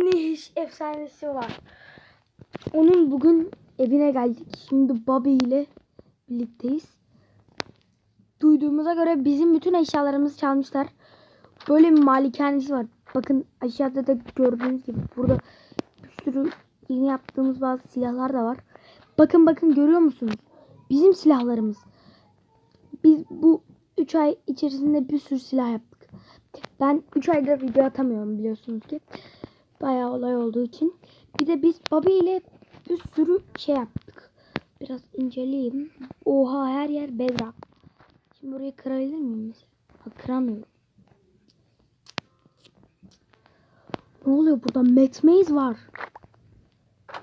Niş efsanesi var. Onun bugün evine geldik. Şimdi Bobby ile birlikteyiz. Duyduğumuza göre bizim bütün eşyalarımızı çalmışlar. Böyle bir malikanesi var. Bakın aşağıda da gördüğünüz gibi burada bir sürü yeni yaptığımız bazı silahlar da var. Bakın bakın görüyor musunuz? Bizim silahlarımız. Biz bu 3 ay içerisinde bir sürü silah yaptık. Ben 3 aydır video atamıyorum biliyorsunuz ki. Bayağı olay olduğu için. Bir de biz Bobby ile bir sürü şey yaptık. Biraz inceleyeyim. Oha her yer bedrock. Şimdi burayı kırabilir miyim mesela? Ha, kıramıyorum. Ne oluyor burada? Max Maze var.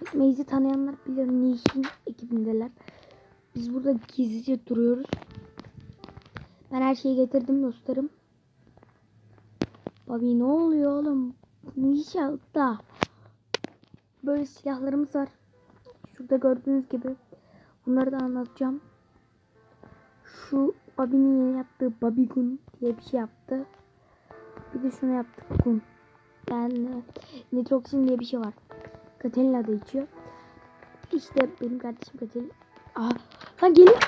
Max Maze'i tanıyanlar bilir. Nişin ekibindeler. Biz burada gizlice duruyoruz. Ben her şeyi getirdim dostlarım. Bobby ne oluyor oğlum? İnşallah. Böyle silahlarımız var. Şurada gördüğünüz gibi. Bunları da anlatacağım. Şu Bobby'nin yeni yaptığı Bobby Gun diye bir şey yaptı. Bir de şunu yaptık Gun. Yani Nitroxin diye bir şey var. Katerina da içiyor. İşte benim kardeşim Katerina. Aa, lan geliyor.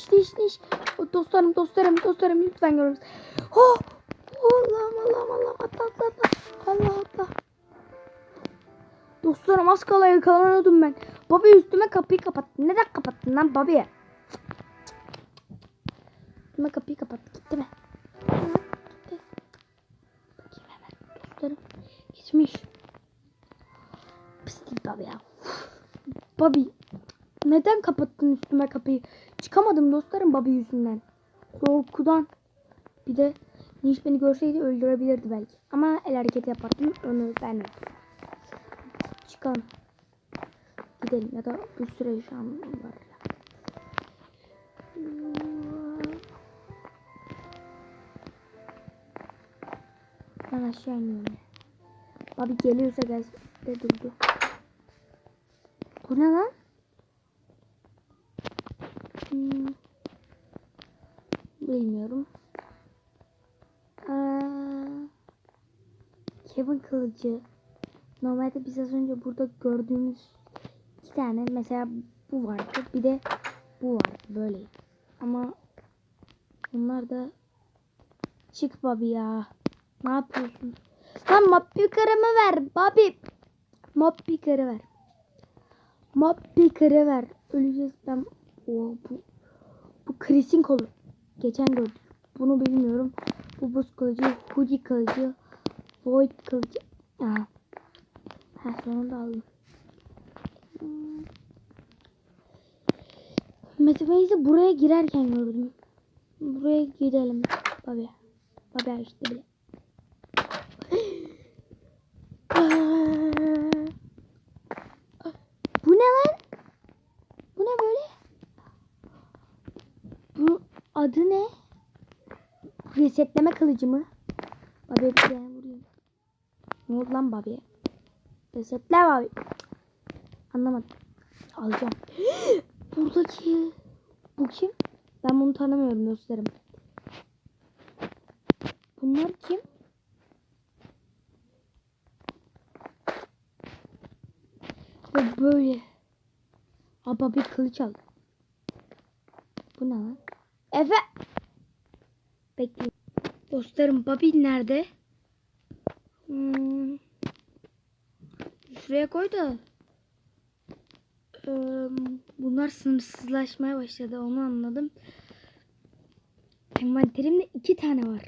İşte işte işte. Dostlarım dostlarım dostlarım lütfen görün. Oh! Allah'ım Allah'ım Allah'ım atla atla atla. Allah atla. Dostlarım az kala yakalanıyordum ben. Bobby üstüme kapıyı kapattı. Neden kapattın lan Bobby? Üstüme kapıyı kapattı. Gitti mi? Gitti. Bakayım hemen. Dostlarım. Gitmiş. Pislik Bobby ya. Bobby. Neden kapattın üstüme kapıyı? Çıkamadım dostlarım Bobby yüzünden. Korkudan. Bir de Niş beni görseydi öldürebilirdi belki. Ama el hareketi yapardım. Onu ben. Çıkalım. Gidelim ya da bir süre an var. Ben aşağı iniyorum. Abi geliyorsa gelsin. De durdu. Bu ne lan? Hmm. Bilmiyorum. Aa, Kevin kılıcı. Normalde biz az önce burada gördüğümüz iki tane mesela bu vardı bir de bu vardı böyle. Ama bunlar da çık Bobby ya. Ne yapıyorsun? Lan mop yukarımı ver Bobby. Mop yukarı ver. Mop yukarı ver. Öleceğiz ben. Oo, bu, bu Chris'in kolu. Geçen gördük. Bunu bilmiyorum. Bu buz kılıcı, hoodie kılıcı, void kılıcı. Aa. Ha sonunda aldım. Hmm. Metamaze'i buraya girerken gördüm. Buraya gidelim. Babi. Babi açtı bile. Bu ne lan? Bu ne böyle? Bu adı ne? Resetleme kılıcı mı? Babi'ye bir tane vurayım. Ne oldu lan Babi'ye? Resetle Babi. Anlamadım. Alacağım. Buradaki bu kim? Ben bunu tanımıyorum dostlarım. Bunlar kim? Ve böyle. Aba bir kılıç aldı. Bu ne lan? Efe. Bekleyin. Dostlarım Babil nerede? Hmm. Şuraya koy da. Ee, bunlar sınırsızlaşmaya başladı. Onu anladım. Envanterimde iki tane var.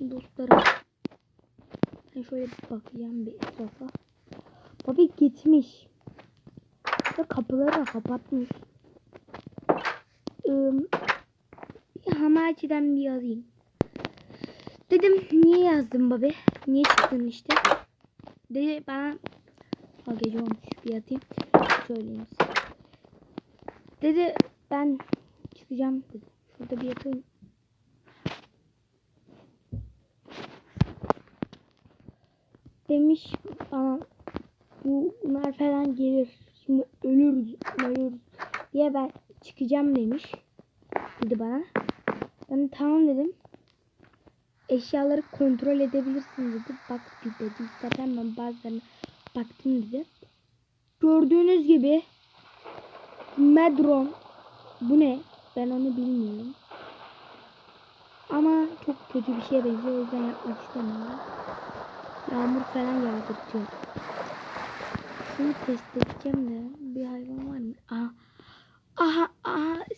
Dostlarım. Ben şöyle bir bakacağım bir etrafa. Babi gitmiş. Ve kapıları kapatmış. Ee, bir yazayım. Dedim niye yazdın babi? Niye çıktın işte? Dedi bana ha, gece olmuş bir yatayım. Söyleyeyim size. Dedi ben çıkacağım dedi. Şurada bir yatayım. Demiş bana bunlar falan gelir. Şimdi ölürüz, ölürüz diye ben çıkacağım demiş. Dedi bana. Ben tamam dedim. Eşyaları kontrol edebilirsin dedi. Bak dedi. İstersen ben bazılarına baktım dedi. Gördüğünüz gibi Medron bu ne? Ben onu bilmiyorum. Ama çok kötü bir şeye benziyor. O yüzden yapmak istemiyorum. Yağmur falan yağdırtıyor. Şunu test edeceğim de bir hayvan var mı? Aha.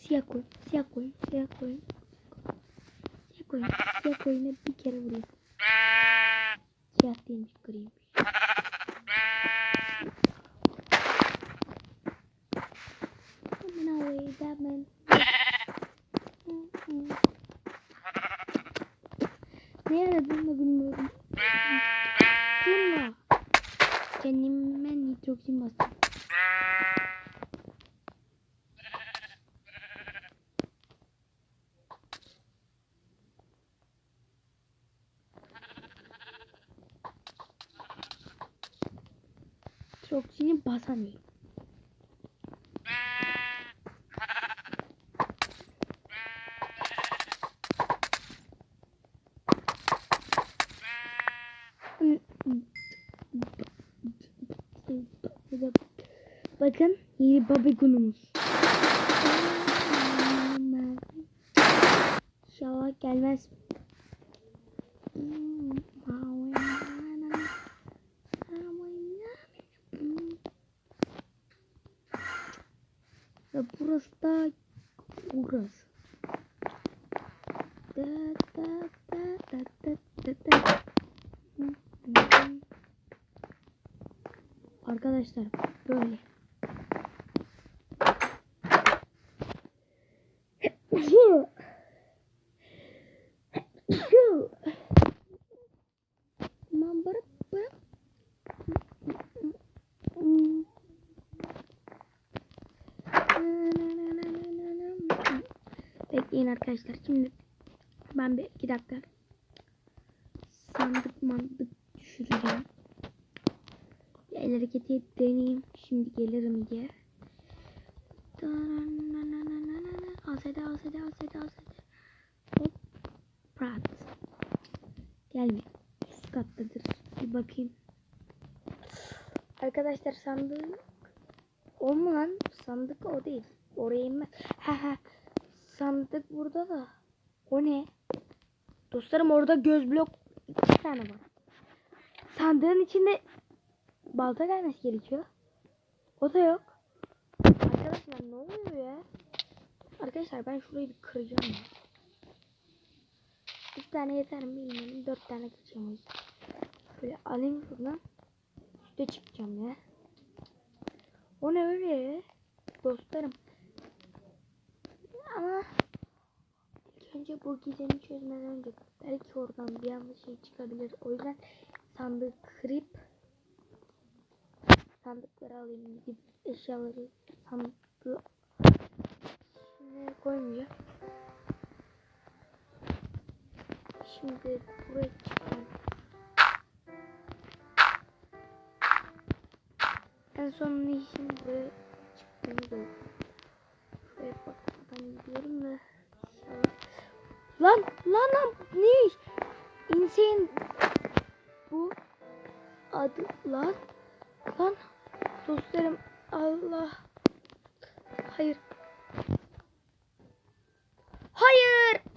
Siyah koyun. Siyah koyun. Siyah koyun. Siyah koyun. Siyah koyuna bir kere vurayım. Siyah değilmiş griymiş. Away that man. Ne aradığını bilmiyorum. Durma. Kendime nitrojen bastım. Nitrojeni basamıyorum. Bakın yeni babigunumuz. İnşallah gelmez. Ve burası da burası. Da da da da da da da. Arkadaşlar böyle. arkadaşlar. Şimdi ben bir iki dakika sandık mandık düşüreceğim. El hareketi deneyeyim. Şimdi gelirim diye. Asede asede asede asede. Hop. Prat. Gelmiyor. Üst kattadır. Bir bakayım. Arkadaşlar sandığı o mu lan? Sandık o değil. Oraya inmez. Sandık burada da. O ne? Dostlarım orada göz blok iki tane var. Sandığın içinde balta gelmesi gerekiyor. O da yok. Arkadaşlar ne oluyor ya? Arkadaşlar ben şurayı bir kıracağım ya. Bir tane yeter mi bilmiyorum. Dört tane kıracağım. Böyle alayım şuradan. Üste çıkacağım ya. O ne öyle? Dostlarım. Ama önce bu gizemi çözmeden önce belki oradan bir anda şey çıkabilir. O yüzden sandığı kırıp sandıkları alayım. Gidip eşyaları sandığı Şimdi koymayacağım. Şimdi buraya çıkacağım. En son işim buraya çıktığını gördüm. Şuraya bakmadan da. inşallah. Lan lan lan ne? Insane bu adı lan lan dostlarım Allah hayır